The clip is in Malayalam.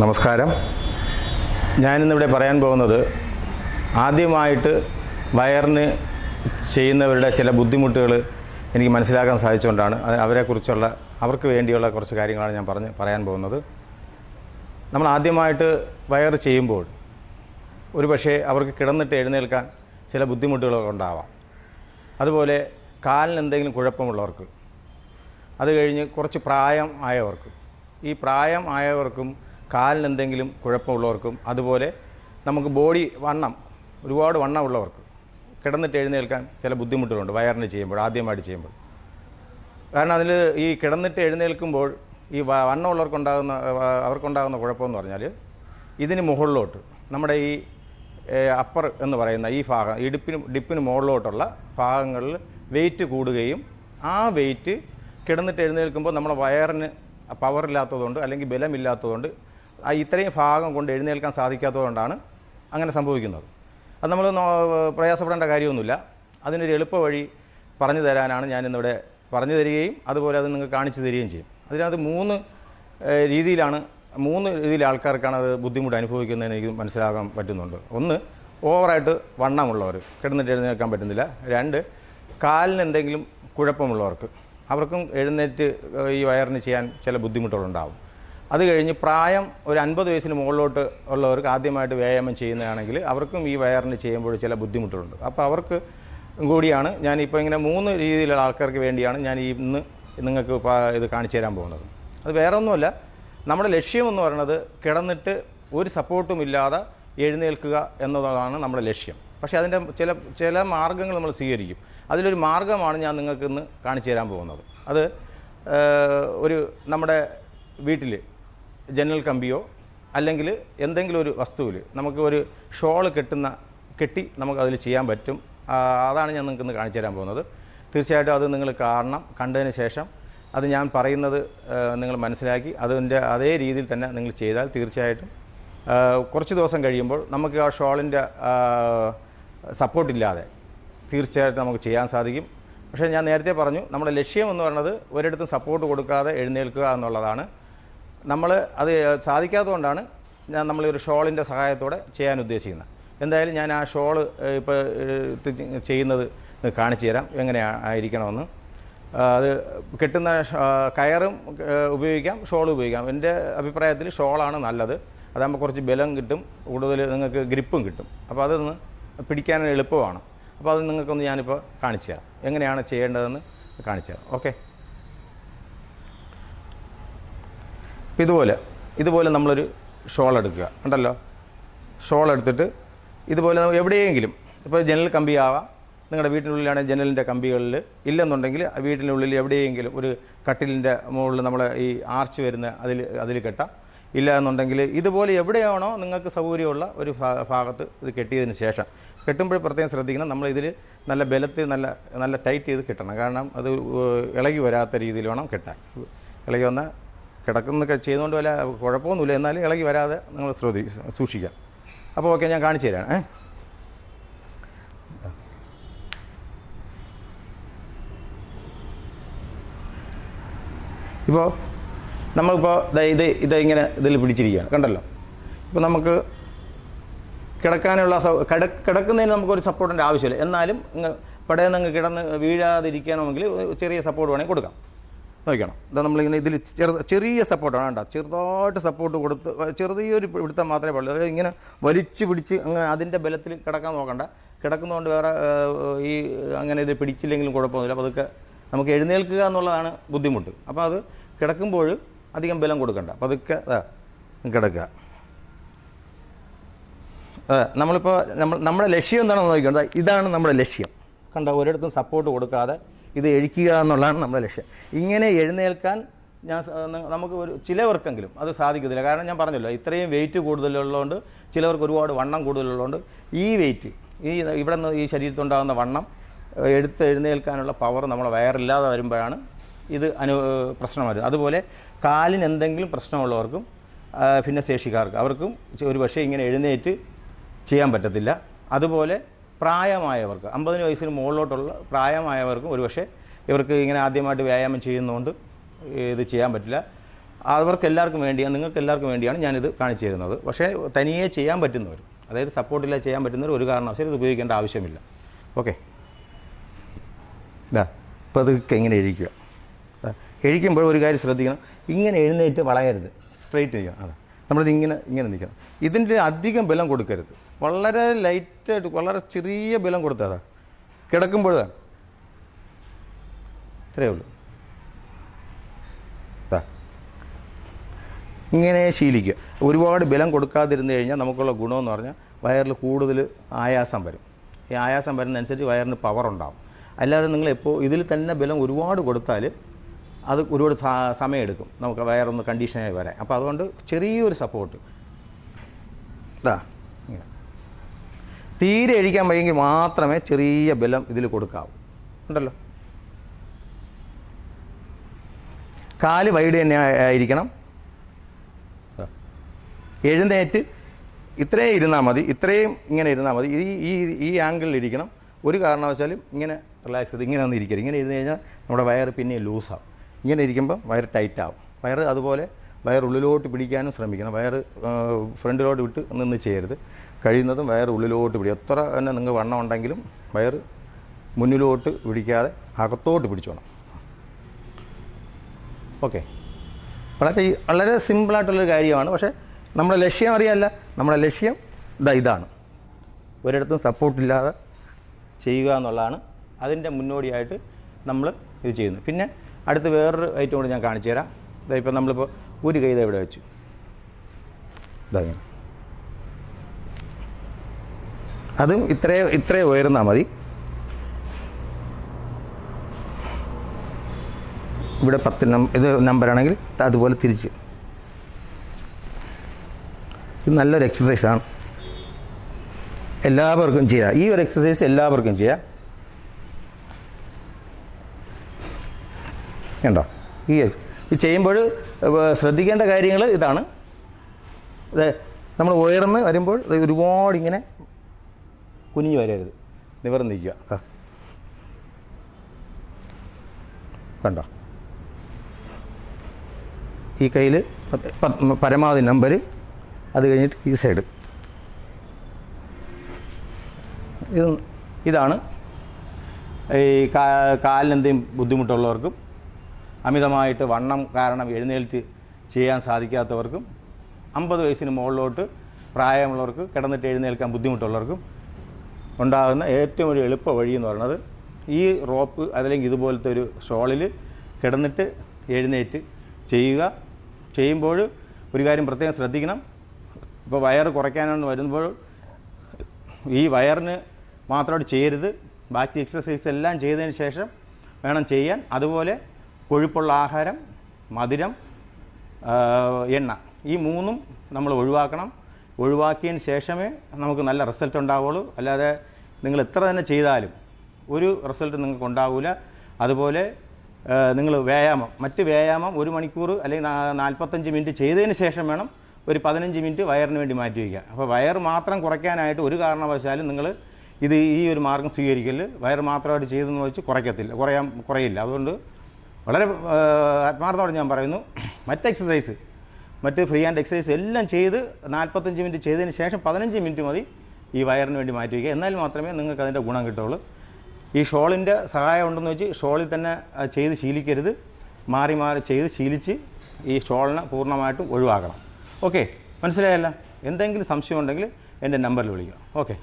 നമസ്കാരം. ഞാനിന്നിവിടെ പറയാൻ പോകുന്നത് ആദ്യമായിട്ട് വയറിന് ചെയ്യുന്നവരുടെ ചില ബുദ്ധിമുട്ടുകൾ എനിക്ക് മനസ്സിലാക്കാൻ സാധിച്ചുകൊണ്ടാണ്. അവരെക്കുറിച്ചുള്ള അവർക്ക് വേണ്ടിയുള്ള കുറച്ച് കാര്യങ്ങളാണ് ഞാൻ പറഞ്ഞ് പറയാൻ പോകുന്നത്. നമ്മൾ ആദ്യമായിട്ട് വയർ ചെയ്യുമ്പോൾ ഒരു പക്ഷേ അവർക്ക് കിടന്നിട്ട് എഴുന്നേൽക്കാൻ ചില ബുദ്ധിമുട്ടുകളൊക്കെ ഉണ്ടാവാം. അതുപോലെ കാലിന് എന്തെങ്കിലും കുഴപ്പമുള്ളവർക്ക് അത് കഴിഞ്ഞ് കുറച്ച് പ്രായം ആയവർക്ക് ഈ പ്രായം ആയവർക്കും കാലിന് എന്തെങ്കിലും കുഴപ്പമുള്ളവർക്കും അതുപോലെ നമുക്ക് ബോഡി വണ്ണം ഒരുപാട് വണ്ണം ഉള്ളവർക്ക് കിടന്നിട്ട് എഴുന്നേൽക്കാൻ ചില ബുദ്ധിമുട്ടുകളുണ്ട് വയറിന് ചെയ്യുമ്പോൾ ആദ്യമായിട്ട് ചെയ്യുമ്പോൾ. കാരണം അതിൽ ഈ കിടന്നിട്ട് എഴുന്നേൽക്കുമ്പോൾ ഈ വണ്ണമുള്ളവർക്കുണ്ടാകുന്ന അവർക്കുണ്ടാകുന്ന കുഴപ്പമെന്ന് പറഞ്ഞാൽ ഇതിന് മുകളിലോട്ട് നമ്മുടെ ഈ അപ്പർ എന്ന് പറയുന്ന ഈ ഭാഗം ഇടുപ്പിന് ഡിപ്പിന് മുകളിലോട്ടുള്ള ഭാഗങ്ങളിൽ വെയിറ്റ് കൂടുകയും ആ വെയിറ്റ് കിടന്നിട്ട് എഴുന്നേൽക്കുമ്പോൾ നമ്മുടെ വയറിന് പവറില്ലാത്തതുകൊണ്ട് അല്ലെങ്കിൽ ബലമില്ലാത്തതുകൊണ്ട് ഇത്രയും ഭാഗം കൊണ്ട് എഴുന്നേൽക്കാൻ സാധിക്കാത്തതുകൊണ്ടാണ് അങ്ങനെ സംഭവിക്കുന്നത്. അത് നമ്മൾ പ്രയാസപ്പെടേണ്ട കാര്യമൊന്നുമില്ല. അതിനൊരു എളുപ്പ വഴി പറഞ്ഞു തരാനാണ് ഞാനിന്നിവിടെ പറഞ്ഞു തരികയും അതുപോലെ അത് നിങ്ങൾക്ക് കാണിച്ചു തരികയും ചെയ്യും. അതിനകത്ത് മൂന്ന് രീതിയിലാണ് മൂന്ന് രീതിയിൽ ആൾക്കാർക്കാണ് അത് ബുദ്ധിമുട്ട് അനുഭവിക്കുന്നതെന്ന് എനിക്ക് മനസ്സിലാക്കാൻ പറ്റുന്നുണ്ട്. ഒന്ന് ഓവറായിട്ട് വണ്ണമുള്ളവർ കിടന്നിട്ട് എഴുന്നേൽക്കാൻ പറ്റുന്നില്ല. രണ്ട് കാലിന് എന്തെങ്കിലും കുഴപ്പമുള്ളവർക്ക് അവർക്കും എഴുന്നേറ്റ് ഈ വയറിന് ചെയ്യാൻ ചില ബുദ്ധിമുട്ടുകളുണ്ടാവും. അത് കഴിഞ്ഞ് പ്രായം ഒരു അൻപത് വയസ്സിന് മുകളിലോട്ട് ഉള്ളവർക്ക് ആദ്യമായിട്ട് വ്യായാമം ചെയ്യുന്നതാണെങ്കിൽ അവർക്കും ഈ വയറിന് ചെയ്യുമ്പോൾ ചില ബുദ്ധിമുട്ടുകളുണ്ട്. അപ്പോൾ അവർക്ക് കൂടിയാണ് ഞാനിപ്പോൾ ഇങ്ങനെ മൂന്ന് രീതിയിലുള്ള ആൾക്കാർക്ക് വേണ്ടിയാണ് ഞാൻ ഈ ഇന്ന് നിങ്ങൾക്ക് ഇത് കാണിച്ചു തരാൻ പോകുന്നത്. അത് വേറെ ഒന്നുമല്ല നമ്മുടെ ലക്ഷ്യമെന്ന് പറയുന്നത് കിടന്നിട്ട് ഒരു സപ്പോർട്ടും ഇല്ലാതെ എഴുന്നേൽക്കുക എന്നതാണ് നമ്മുടെ ലക്ഷ്യം. പക്ഷേ അതിന്റെ ചില ചില മാർഗങ്ങൾ നമ്മൾ സ്വീകരിക്കും. അതിലൊരു മാർഗമാണ് ഞാൻ നിങ്ങൾക്ക് ഇന്ന് കാണിച്ചു തരാൻ പോകുന്നത്. അത് ഒരു നമ്മുടെ വീട്ടിൽ ജനൽ കമ്പിയോ അല്ലെങ്കിൽ എന്തെങ്കിലും ഒരു വസ്തുവിൽ നമുക്ക് ഒരു ഷോൾ കെട്ടുന്ന കെട്ടി നമുക്ക് അതിൽ ചെയ്യാൻ പറ്റും. അതാണ് ഞാൻ നിങ്ങൾക്ക് ഇന്ന് കാണിച്ചു തരാൻ പോകുന്നത്. തീർച്ചയായിട്ടും അത് നിങ്ങൾ കാണണം. കണ്ടതിന് ശേഷം അത് ഞാൻ പറയുന്നത് നിങ്ങൾ മനസ്സിലാക്കി. അതിന്റെ അതേ രീതിയിൽ തന്നെ നിങ്ങൾ ചെയ്താൽ തീർച്ചയായിട്ടും കുറച്ച് ദിവസം കഴിയുമ്പോൾ നമുക്ക് ആ ഷോളിന്റെ സപ്പോർട്ടില്ലാതെ തീർച്ചയായിട്ടും നമുക്ക് ചെയ്യാൻ സാധിക്കും. പക്ഷേ ഞാൻ നേരത്തെ പറഞ്ഞു നമ്മുടെ ലക്ഷ്യം എന്ന് പറയുന്നത് ഒരിടത്തും സപ്പോർട്ട് കൊടുക്കാതെ എഴുന്നേൽക്കുക എന്നുള്ളതാണ്. നമ്മൾ അത് സാധിക്കാത്തതുകൊണ്ടാണ് ഞാൻ നമ്മൾ ഒരു ഷോളിന്റെ സഹായത്തോടെ ചെയ്യാൻ ഉദ്ദേശിക്കുന്നത്. എന്തായാലും ഞാൻ ആ ഷോൾ ഇപ്പോൾ ചെയ്യുന്നത് കാണിച്ചു തരാം. എങ്ങനെ ആയിരിക്കണമെന്ന്. അത് കിട്ടുന്ന കയറും ഉപയോഗിക്കാം ഷോൾ ഉപയോഗിക്കാം. എന്റെ അഭിപ്രായത്തിൽ ഷോളാണ് നല്ലത്. അതാകുമ്പോൾ കുറച്ച് ബലം കിട്ടും കൂടുതൽ നിങ്ങൾക്ക് ഗ്രിപ്പും കിട്ടും. അപ്പോൾ അതൊന്ന് പിടിക്കാൻ എളുപ്പമാണ്. അപ്പോൾ അത് നിങ്ങൾക്കൊന്ന് ഞാനിപ്പോൾ കാണിച്ചു തരാം. എങ്ങനെയാണ് ചെയ്യേണ്ടതെന്ന് കാണിച്ചു തരാം. ഓക്കെ? ഇപ്പം ഇതുപോലെ ഇതുപോലെ നമ്മളൊരു ഷോൾ എടുക്കുക. ഉണ്ടല്ലോ ഷോൾ എടുത്തിട്ട് ഇതുപോലെ എവിടെയെങ്കിലും ഇപ്പോൾ ജനൽ കമ്പി കമ്പിയാവാം. നിങ്ങളുടെ വീട്ടിനുള്ളിലാണെങ്കിൽ ജനലിന്റെ കമ്പികളിൽ ഇല്ലെന്നുണ്ടെങ്കിൽ വീട്ടിനുള്ളിൽ എവിടെയെങ്കിലും ഒരു കട്ടിലിന്റെ മുകളിൽ നമ്മൾ ഈ ആർച്ച് വരുന്ന അതിൽ അതിൽ കെട്ടാം. ഇല്ല എന്നുണ്ടെങ്കിൽ ഇതുപോലെ എവിടെയാണോ നിങ്ങൾക്ക് സൗകര്യമുള്ള ഒരു ഭാഗത്ത് ഇത് കെട്ടിയതിന് ശേഷം കെട്ടുമ്പോൾ പ്രത്യേകം ശ്രദ്ധിക്കണം. നമ്മൾ ഇതിൽ നല്ല ബലത്തിൽ നല്ല നല്ല ടൈറ്റ് ചെയ്ത് കെട്ടണം. കാരണം അത് ഇളകി വരാത്ത രീതിയിൽ വേണം കെട്ടാൻ. ഇളകി വന്നാൽ കിടക്കുന്നൊക്കെ ചെയ്തുകൊണ്ട് വല്ല കുഴപ്പമൊന്നുമില്ല. എന്നാലും ഇളകി വരാതെ നിങ്ങൾ ശ്രദ്ധി സൂക്ഷിക്കാം. അപ്പോൾ ഓക്കെ ഞാൻ കാണിച്ചു തരാം ഏ? ഇപ്പോൾ നമ്മളിപ്പോൾ ഇത് ഇത് ഇങ്ങനെ ഇതിൽ പിടിച്ചിരിക്കുകയാണ് കണ്ടല്ലോ? ഇപ്പോൾ നമുക്ക് കിടക്കാനുള്ള കിട കിടക്കുന്നതിന് നമുക്കൊരു സപ്പോർട്ടിന്റെ ആവശ്യമില്ല. എന്നാലും പടയിൽ നിന്ന് കിടന്ന് വീഴാതിരിക്കണമെങ്കിൽ ചെറിയ സപ്പോർട്ട് വേണമെങ്കിൽ കൊടുക്കാം. നോക്കണം ഇതാ നമ്മളിങ്ങനെ ഇതിൽ ചെറു ചെറിയ സപ്പോർട്ടാണ് വേണ്ട ചെറുതായിട്ട് സപ്പോർട്ട് കൊടുത്ത് ചെറിയൊരു പിടുത്തം മാത്രമേ പാടുള്ളൂ. അതായത് ഇങ്ങനെ വലിച്ചു പിടിച്ച് അങ്ങനെ അതിന്റെ ബലത്തിൽ കിടക്കാൻ നോക്കണ്ട. കിടക്കുന്നതുകൊണ്ട് വേറെ ഈ അങ്ങനെ ഇത് പിടിച്ചില്ലെങ്കിലും കുഴപ്പമൊന്നുമില്ല. അപ്പോൾ അതൊക്കെ നമുക്ക് എഴുന്നേൽക്കുക എന്നുള്ളതാണ് ബുദ്ധിമുട്ട്. അപ്പോൾ അത് കിടക്കുമ്പോൾ അധികം ബലം കൊടുക്കണ്ട. അപ്പോൾ അതൊക്കെ അതാ കിടക്കുക. നമ്മളിപ്പോൾ നമ്മൾ നമ്മുടെ ലക്ഷ്യം എന്താണെന്ന് നോക്കുന്നത് ഇതാണ് നമ്മുടെ ലക്ഷ്യം. കണ്ട ഒരിടത്തും സപ്പോർട്ട് കൊടുക്കാതെ ഇത് എഴിക്കുക എന്നുള്ളതാണ് നമ്മുടെ ലക്ഷ്യം. ഇങ്ങനെ എഴുന്നേൽക്കാൻ ഞാൻ നമുക്ക് ഒരു ചിലവർക്കെങ്കിലും അത് സാധിക്കത്തില്ല. കാരണം ഞാൻ പറഞ്ഞല്ലോ ഇത്രയും വെയിറ്റ് കൂടുതലുള്ളതുകൊണ്ട് ചിലവർക്ക് ഒരുപാട് വണ്ണം കൂടുതലുള്ളതുകൊണ്ട് ഈ വെയിറ്റ് ഈ ഇവിടെ നിന്ന് ഈ ശരീരത്തുണ്ടാകുന്ന വണ്ണം എടുത്ത് എഴുന്നേൽക്കാനുള്ള പവർ നമ്മളെ വയറില്ലാതെ വരുമ്പോഴാണ് ഇത് അനു പ്രശ്നം വരുന്നത്. അതുപോലെ കാലിന് എന്തെങ്കിലും പ്രശ്നമുള്ളവർക്കും ഭിന്നശേഷിക്കാർക്ക് അവർക്കും ഒരു പക്ഷേ ഇങ്ങനെ എഴുന്നേറ്റ് ചെയ്യാൻ പറ്റത്തില്ല. അതുപോലെ പ്രായമായവർക്ക് അമ്പതിന് വയസ്സിന് മുകളിലോട്ടുള്ള പ്രായമായവർക്കും ഒരുപക്ഷെ ഇവർക്ക് ഇങ്ങനെ ആദ്യമായിട്ട് വ്യായാമം ചെയ്യുന്നതുകൊണ്ട് ഇത് ചെയ്യാൻ പറ്റില്ല. അവർക്ക് എല്ലാവർക്കും വേണ്ടിയാണ് നിങ്ങൾക്ക് എല്ലാവർക്കും വേണ്ടിയാണ് ഞാനിത് കാണിച്ചു തരുന്നത് പക്ഷേ തനിയെ ചെയ്യാൻ പറ്റുന്നവർ അതായത് സപ്പോർട്ടില്ല ചെയ്യാൻ പറ്റുന്നവർ ഒരു കാരണവശാലും ഇത് ഉപയോഗിക്കേണ്ട ആവശ്യമില്ല. ഓക്കെ. ഇതാ ഇപ്പോൾ അത് എങ്ങനെ എഴുതിക്കുക ദാ, ഒരു കാര്യം ശ്രദ്ധിക്കണം. ഇങ്ങനെ എഴുന്നേറ്റ് വളയരുത്. സ്ട്രെയിറ്റ് ചെയ്യുക അതാ. നമ്മളിത് ഇങ്ങനെ ഇങ്ങനെ നിൽക്കണം. ഇതിന്റെ അധികം ബലം കൊടുക്കരുത്. വളരെ ലൈറ്റായിട്ട് വളരെ ചെറിയ ബലം കൊടുത്താതാ കിടക്കുമ്പോഴാണ് ഇത്രയേ ഉള്ളൂ. ഇങ്ങനെ ശീലിക്കുക. ഒരുപാട് ബലം കൊടുക്കാതിരുന്ന് കഴിഞ്ഞാൽ നമുക്കുള്ള ഗുണമെന്ന് പറഞ്ഞാൽ വയറിൽ കൂടുതൽ ആയാസം വരും. ഈ ആയാസം വരുന്നതനുസരിച്ച് വയറിന് പവർ ഉണ്ടാവും. അല്ലാതെ നിങ്ങൾ എപ്പോൾ ഇതിൽ തന്നെ ബലം ഒരുപാട് കൊടുത്താൽ അത് ഒരുപാട് സമയമെടുക്കും. നമുക്ക് വയറൊന്ന് കണ്ടീഷനായി വരാൻ. അപ്പോൾ അതുകൊണ്ട് ചെറിയൊരു സപ്പോർട്ട്. ഇതാ തീരെ അഴിക്കാൻ വയ്യെങ്കിൽ മാത്രമേ ചെറിയ ബലം ഇതിൽ കൊടുക്കാവൂ. ഉണ്ടല്ലോ? കാൽ വൈഡ് തന്നെ ആയിരിക്കണം. എഴുന്നേറ്റ് ഇത്രയും ഇരുന്നാൽ മതി. ഇത്രയും ഇങ്ങനെ ഇരുന്നാൽ മതി. ഈ ഈ ഈ ആംഗിളിൽ ഇരിക്കണം. ഒരു കാരണവശാലും ഇങ്ങനെ റിലാക്സ് ചെയ്ത് ഇങ്ങനെ ഒന്ന് ഇരിക്കരുത് ഇങ്ങനെ ഇരുന്ന് കഴിഞ്ഞാൽ നമ്മുടെ വയറ് പിന്നെ ലൂസാവും ഇങ്ങനെ ഇരിക്കുമ്പോൾ വയർ ടൈറ്റ് ആവും വയറ് അതുപോലെ വയർ ഉള്ളിലോട്ട് പിടിക്കാനും ശ്രമിക്കണം. വയർ ഫ്രണ്ടിലോട്ട് വിട്ട് നിന്ന് ചെയ്യരുത്. കഴിയുന്നതും വയർ ഉള്ളിലോട്ട് പിടി. എത്ര തന്നെ നിങ്ങൾക്ക് വണ്ണം ഉണ്ടെങ്കിലും വയർ മുന്നിലോട്ട് പിടിക്കാതെ അകത്തോട്ട് പിടിച്ചോണം. ഓക്കെ. വളരെ വളരെ സിമ്പിളായിട്ടുള്ളൊരു കാര്യമാണ്. പക്ഷേ നമ്മുടെ ലക്ഷ്യം അറിയാമല്ല നമ്മുടെ ലക്ഷ്യം ഇതാ ഇതാണ്. ഒരിടത്തും സപ്പോർട്ടില്ലാതെ ചെയ്യുക എന്നുള്ളതാണ് അതിന്റെ മുന്നോടിയായിട്ട് നമ്മൾ ഇത് ചെയ്യുന്നത്. പിന്നെ അടുത്ത് വേറൊരു ഐറ്റം കൂടി ഞാൻ കാണിച്ചു തരാം. ഇതാ ഇപ്പം നമ്മളിപ്പോൾ ഒരു കൈത ഇവിടെ വെച്ചു. അതും ഇത്രേ ഇത്രേ ഉയർന്നാൽ മതി. ഇവിടെ പത്ത് ഇത് നമ്പറാണെങ്കിൽ അതുപോലെ തിരിച്ച്. ഇത് നല്ലൊരു എക്സസൈസാണ് എല്ലാവർക്കും ചെയ്യാം. ഈ ഒരു എക്സസൈസ് എല്ലാവർക്കും ചെയ്യാം. കണ്ടോ ഈ ഇത് ചെയ്യുമ്പോൾ ശ്രദ്ധിക്കേണ്ട കാര്യങ്ങൾ ഇതാണ്. ഇത് നമ്മൾ ഉയർന്ന് വരുമ്പോൾ ഒരുപാട് ഇങ്ങനെ കുനിഞ്ഞു വരരുത്. നിവർന്ന് നിൽക്കുക കണ്ടോ? ഈ കയ്യിൽ പരമാവധി നമ്പർ അത് കഴിഞ്ഞിട്ട് ഈ സൈഡ് ഇത് ഇതാണ്. ഈ കാ- കാലിന് ബുദ്ധിമുട്ടുള്ളവർക്കും അമിതമായിട്ട് വണ്ണം കാരണം എഴുന്നേൽറ്റ് ചെയ്യാൻ സാധിക്കാത്തവർക്കും അമ്പത് വയസ്സിന് മുകളിലോട്ട് പ്രായമുള്ളവർക്ക് കിടന്നിട്ട് എഴുന്നേൽക്കാൻ ബുദ്ധിമുട്ടുള്ളവർക്കും ഉണ്ടാകുന്ന ഏറ്റവും ഒരു എളുപ്പ വഴി എന്ന് പറയുന്നത് ഈ റോപ്പ് അതല്ലെങ്കിൽ ഇതുപോലത്തെ ഒരു ഷോളിൽ കിടന്നിട്ട് എഴുന്നേറ്റ് ചെയ്യുക. ചെയ്യുമ്പോൾ ഒരു കാര്യം പ്രത്യേകം ശ്രദ്ധിക്കണം. ഇപ്പോൾ വയർ കുറയ്ക്കാനാണ് വരുമ്പോൾ ഈ വയറിന് മാത്രമായിട്ട് ചെയ്യരുത്. ബാക്കി എക്സസൈസ് എല്ലാം ചെയ്തതിന് ശേഷം വേണം ചെയ്യാൻ. അതുപോലെ കൊഴുപ്പുള്ള ആഹാരം മധുരം എണ്ണ. ഈ മൂന്നും നമ്മൾ ഒഴിവാക്കണം. ഒഴിവാക്കിയതിന് ശേഷമേ നമുക്ക് നല്ല റിസൾട്ട് ഉണ്ടാവുള്ളൂ അല്ലാതെ നിങ്ങൾ എത്ര തന്നെ ചെയ്താലും ഒരു റിസൾട്ട് നിങ്ങൾക്ക് ഉണ്ടാവില്ല അതുപോലെ നിങ്ങൾ വ്യായാമം മറ്റ് വ്യായാമം ഒരു മണിക്കൂർ അല്ലെങ്കിൽ നാൽപ്പത്തഞ്ച് മിനിറ്റ് ചെയ്തതിന് ശേഷം വേണം ഒരു പതിനഞ്ച് മിനിറ്റ് വയറിന് വേണ്ടി മാറ്റി വയ്ക്കുക. അപ്പോൾ വയർ മാത്രം കുറയ്ക്കാനായിട്ട് ഒരു കാരണവശാലും നിങ്ങൾ ഇത് ഈ ഒരു മാർഗം സ്വീകരിക്കൽ വയർ മാത്രമായിട്ട് ചെയ്തെന്ന് വെച്ച് കുറയ്ക്കത്തില്ല കുറയാൻ കുറയില്ല. അതുകൊണ്ട് വളരെ ആത്മാർത്ഥത്തോടെ ഞാൻ പറയുന്നു. മറ്റ് എക്സസൈസ് മറ്റ് ഫ്രീ ഹാൻഡ് എക്സസൈസ് എല്ലാം ചെയ്ത് നാൽപ്പത്തഞ്ച് മിനിറ്റ് ചെയ്തതിന് ശേഷം പതിനഞ്ച് മിനിറ്റ് മതി ഈ വയറിന് വേണ്ടി മാറ്റി വയ്ക്കുക എന്നാൽ മാത്രമേ നിങ്ങൾക്ക് അതിന്റെ ഗുണം കിട്ടുള്ളൂ ഈ ഷോളിന്റെ സഹായം ഉണ്ടെന്ന് വെച്ച് ഷോളിൽ തന്നെ ചെയ്ത് ശീലിക്കരുത്. മാറി മാറി ചെയ്ത് ശീലിച്ച് ഈ ഷോളിനെ പൂർണമായിട്ടും ഒഴിവാക്കണം. ഓക്കെ മനസ്സിലായല്ല? എന്തെങ്കിലും സംശയം ഉണ്ടെങ്കിൽ എന്റെ നമ്പറിൽ വിളിക്കണം ഓക്കെ.